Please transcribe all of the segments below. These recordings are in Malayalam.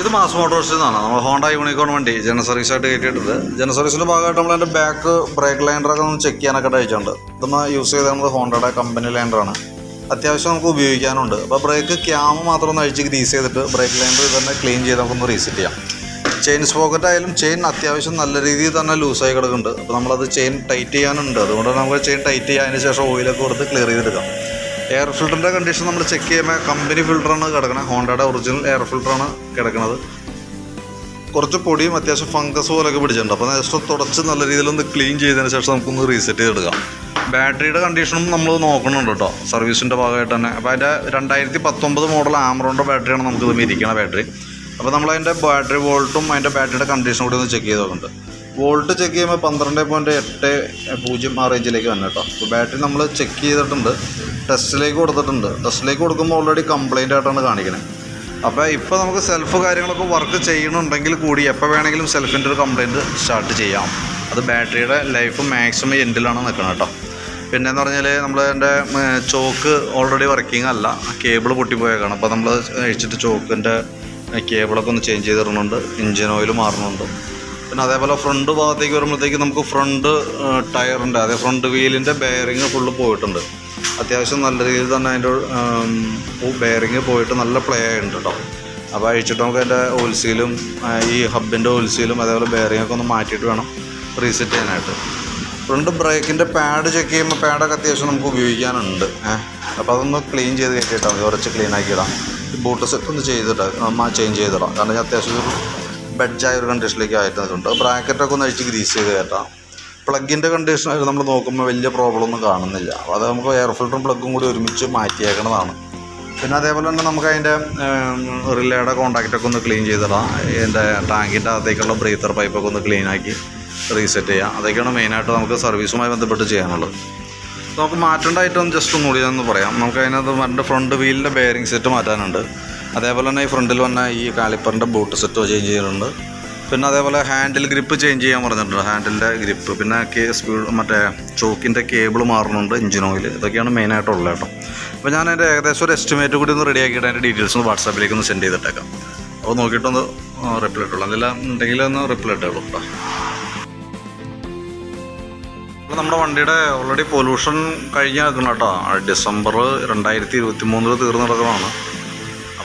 ഇത് മാസ് മോട്ടോഴ്സിൽ നിന്നാണ് നമ്മൾ ഹോണ്ട യൂണിക്കോൺ വണ്ടി ജന സർവീസ് ആയിട്ട് കയറ്റിയിട്ടത്. ജന സർവീസിന്റെ ഭാഗമായിട്ട് നമ്മൾ അതിന്റെ ബാക്ക് ബ്രേക്ക് ലൈൻഡറൊക്കെ ഒന്ന് ചെക്ക് ചെയ്യാനൊക്കെ അയച്ചിട്ടുണ്ട് ഇതൊന്ന് യൂസ് ചെയ്ത് നമ്മൾ ഹോണ്ടയുടെ കമ്പനി ലൈൻഡറാണ് അത്യാവശ്യം നമുക്ക് ഉപയോഗിക്കാനുണ്ട്. അപ്പോൾ ബ്രേക്ക് ക്യാമ് മാത്രം ഒന്ന് അഴിച്ച് ഗ്രീസ് ചെയ്തിട്ട് ബ്രേക്ക് ലൈൻഡർ തന്നെ ക്ലീൻ ചെയ്ത് നമുക്കൊന്ന് റീസെറ്റ് ചെയ്യാം. ചെയിൻ സ്പോക്കറ്റ് ആയാലും ചെയിൻ അത്യാവശ്യം നല്ല രീതിയിൽ തന്നെ ലൂസായി കിടക്കുന്നുണ്ട്. അപ്പോൾ നമ്മളത് ചെയിൻ ടൈറ്റ് ചെയ്യാനുണ്ട്. അതുകൊണ്ട് നമുക്ക് ചെയിൻ ടൈറ്റ് ചെയ്യാൻ ശേഷം ഓയിലൊക്കെ കൊടുത്ത് ക്ലിയർ ചെയ്തെടുക്കാം. എയർ ഫിൽറ്ററിന്റെ കണ്ടീഷൻ നമ്മൾ ചെക്ക് ചെയ്യുമ്പോൾ കമ്പനി ഫിൽറ്ററാണ് കിടക്കുന്നത് ഹോണ്ടയുടെ ഒറിജിനൽ എയർ ഫിൽറ്ററാണ് കിടക്കുന്നത് കുറച്ച് പൊടിയും അത്യാവശ്യം ഫംഗസ് പോലൊക്കെ പിടിച്ചിട്ടുണ്ട്. അപ്പോൾ ജസ്റ്റ് തുടച്ച് നല്ല രീതിയിൽ ഒന്ന് ക്ലീൻ ചെയ്തതിന് ശേഷം നമുക്കൊന്ന് റീസെറ്റ് ചെയ്തെടുക്കാം. ബാറ്ററിയുടെ കണ്ടീഷനും നമ്മൾ നോക്കുന്നുണ്ട് കേട്ടോ സർവീസിന്റെ ഭാഗമായിട്ട് തന്നെ. അപ്പോൾ അതിന്റെ രണ്ടായിരത്തി പത്തൊമ്പത് മോഡൽ ആമറോണിന്റെ ബാറ്ററിയാണ് നമുക്കിത് ഇരിക്കുന്ന ബാറ്ററി അപ്പോൾ നമ്മൾ അതിന്റെ ബാറ്ററി വോൾട്ടും അതിന്റെ ബാറ്ററിയുടെ കണ്ടീഷനും കൂടി ഒന്ന് ചെക്ക് ചെയ്ത് നോക്കുന്നുണ്ട് വോൾട്ട് ചെക്ക് ചെയ്യുമ്പോൾ പന്ത്രണ്ട് പോയിന്റ് എട്ട് പൂജ്യം ആ റേഞ്ചിലേക്ക് വന്നു കേട്ടോ. അപ്പോൾ ബാറ്ററി നമ്മൾ ചെക്ക് ചെയ്തിട്ടുണ്ട്. ടെസ്റ്റിലേക്ക് കൊടുത്തിട്ടുണ്ട്. ടെസ്റ്റിലേക്ക് കൊടുക്കുമ്പോൾ ഓൾറെഡി കംപ്ലൈന്റ് ആയിട്ടാണ് കാണിക്കുന്നത് അപ്പോൾ ഇപ്പോൾ നമുക്ക് സെൽഫ് കാര്യങ്ങളൊക്കെ വർക്ക് ചെയ്യണമെന്നുണ്ടെങ്കിൽ കൂടി എപ്പോൾ വേണമെങ്കിലും സെൽഫിന്റെ ഒരു കംപ്ലൈന്റ് സ്റ്റാർട്ട് ചെയ്യാം. അത് ബാറ്ററിയുടെ ലൈഫ് മാക്സിമം എൻഡിലാണ് നിൽക്കുന്നത് കേട്ടോ. പിന്നെ എന്ന് പറഞ്ഞാൽ നമ്മൾ എന്റെ ചോക്ക് ഓൾറെഡി വർക്കിംഗ് അല്ല. കേബിൾ പൊട്ടിപ്പോയേക്കാണ്. അപ്പോൾ നമ്മൾ അഴിച്ചിട്ട് ചോക്കിന്റെ കേബിളൊക്കെ ഒന്ന് ചേഞ്ച് ചെയ്ത് തരുന്നുണ്ട് എഞ്ചിൻ ഓയിൽ മാറുന്നുണ്ട് പിന്നെ അതേപോലെ ഫ്രണ്ട് ഭാഗത്തേക്ക് വരുമ്പോഴത്തേക്ക് നമുക്ക് ഫ്രണ്ട് ടയറിന്റെ അതേ ഫ്രണ്ട് വീലിന്റെ ബെയറിങ് ഫുള്ള് പോയിട്ടുണ്ട്. അത്യാവശ്യം നല്ല രീതിയിൽ തന്നെ അതിന്റെ ബെയറിങ് പോയിട്ട് നല്ല പ്ലേ ആയിട്ടുണ്ട് കേട്ടോ അപ്പോൾ അഴിച്ചിട്ട് നമുക്ക് അതിന്റെ ഓൽസീലും ഈ ഹബിന്റെ ഓൽസീലും അതേപോലെ ബെയറിംഗ് ഒക്കെ ഒന്ന് മാറ്റിയിട്ട് വേണം റീസെറ്റ് ചെയ്യാനായിട്ട്. ഫ്രണ്ട് ബ്രേക്കിന്റെ പാഡ് ചെക്ക് ചെയ്യുമ്പോൾ പാഡൊക്കെ അത്യാവശ്യം നമുക്ക് ഉപയോഗിക്കാനുണ്ട്. ഏഹ് അപ്പോൾ അതൊന്ന് ക്ലീൻ ചെയ്ത് കയറ്റിയിട്ടാൽ മതി. കുറച്ച് ക്ലീൻ ആക്കിയിടാം. ബൂട്ട് സെറ്റ് ഒന്ന് ചെയ്തിട്ട് ചേഞ്ച് ചെയ്തിടാം. കാരണം അത്യാവശ്യം ബെഡ്ജായ ഒരു കണ്ടീഷനിലേക്ക് ആയിട്ടുണ്ട്. ബ്രാക്കറ്റൊക്കെ ഒന്ന് അഴിച്ച് ഗ്രീസ് ചെയ്ത് കയറ്റാം പ്ലഗിന്റെ കണ്ടീഷൻ നമ്മൾ നോക്കുമ്പോൾ വലിയ പ്രോബ്ലം ഒന്നും കാണുന്നില്ല. അപ്പോൾ അത് നമുക്ക് എയർ ഫിൽറ്ററും പ്ലഗും കൂടി ഒരുമിച്ച് മാറ്റിയേക്കണതാണ്. പിന്നെ അതേപോലെ തന്നെ നമുക്ക് അതിന്റെ റിലേയുടെ കോണ്ടാക്റ്റൊക്കെ ഒന്ന് ക്ലീൻ ചെയ്തിടാം അതിന്റെ ടാങ്കിന്റെ അകത്തേക്കുള്ള ബ്രീത്തർ പൈപ്പൊക്കെ ഒന്ന് ക്ലീൻ ആക്കി റീസെറ്റ് ചെയ്യാം. അതൊക്കെയാണ് മെയിനായിട്ട് നമുക്ക് സർവീസുമായി ബന്ധപ്പെട്ട് ചെയ്യാനുള്ളത്. നമുക്ക് മാറ്റേണ്ട ഐറ്റം ജസ്റ്റ് ഒന്നുകൂടി ഒന്ന് പറയാം. നമുക്ക് അതിനകത്ത് വണ്ട ഫ്രണ്ട് വീലിന്റെ ബെയറിംഗ് സെറ്റ് മാറ്റാനുണ്ട്. അതേപോലെ തന്നെ ഈ ഫ്രണ്ടിൽ വന്ന ഈ കാലിപ്പറിന്റെ ബൂട്ട് സെറ്റോ ചേഞ്ച് ചെയ്യുന്നുണ്ട് പിന്നെ അതേപോലെ ഹാൻഡിൽ ഗ്രിപ്പ് ചേഞ്ച് ചെയ്യാൻ പറഞ്ഞിട്ടുണ്ട്. ഹാൻഡിലിന്റെ ഗ്രിപ്പ് പിന്നെ കേ സ്പീഡ് മറ്റേ ചോക്കിന്റെ കേബിൾ മാറുന്നുണ്ട് എഞ്ചിൻ ഓയിൽ ഇതൊക്കെയാണ് മെയിനായിട്ടുള്ളത് കേട്ടോ. അപ്പോൾ ഞാൻ അതിന്റെ ഏകദേശം ഒരു എസ്റ്റിമേറ്റ് കൂടി ഒന്ന് റെഡി ആക്കിയിട്ട് അതിന്റെ ഡീറ്റെയിൽസ് ഒന്ന് വാട്സാപ്പിലേക്ക് ഒന്ന് സെൻഡ് ചെയ്തിട്ടേക്കാം. അപ്പോൾ നോക്കിയിട്ടൊന്ന് റിപ്ലൈ ഇട്ടുള്ളൂ. എന്തെല്ലാം ഉണ്ടെങ്കിൽ ഒന്ന് റിപ്ലൈ ഇട്ടുള്ളൂ കേട്ടോ. നമ്മുടെ വണ്ടിയുടെ ഓൾറെഡി പൊല്യൂഷൻ കഴിഞ്ഞ് നടക്കണം കേട്ടോ. ഡിസംബർ രണ്ടായിരത്തി ഇരുപത്തി മൂന്നിൽ തീർന്നു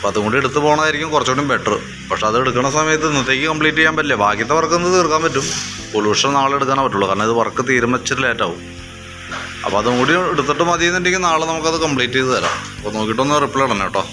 അപ്പോൾ അതും കൂടി എടുത്ത് പോകണമായിരിക്കും കുറച്ചുകൂടി ബെറ്റർ പക്ഷേ അത് എടുക്കുന്ന സമയത്ത് ഇന്നത്തേക്ക് കംപ്ലീറ്റ് ചെയ്യാൻ പറ്റില്ല. ബാക്കിയത്തെ വർക്ക് ഒന്ന് തീർക്കാൻ പറ്റും. പൊല്യൂഷൻ നാളെ എടുക്കാനേ പറ്റുള്ളൂ. കാരണം ഇത് വർക്ക് തീരുമ്പോൾ ഇച്ചിരി ലേറ്റാവും അപ്പോൾ അതും കൂടി എടുത്തിട്ട് മതി എന്നുണ്ടെങ്കിൽ നാളെ നമുക്കത് കംപ്ലീറ്റ് ചെയ്ത് തരാം. അപ്പോൾ നോക്കിയിട്ടൊന്ന് റിപ്ലൈ ഇടണം കേട്ടോ.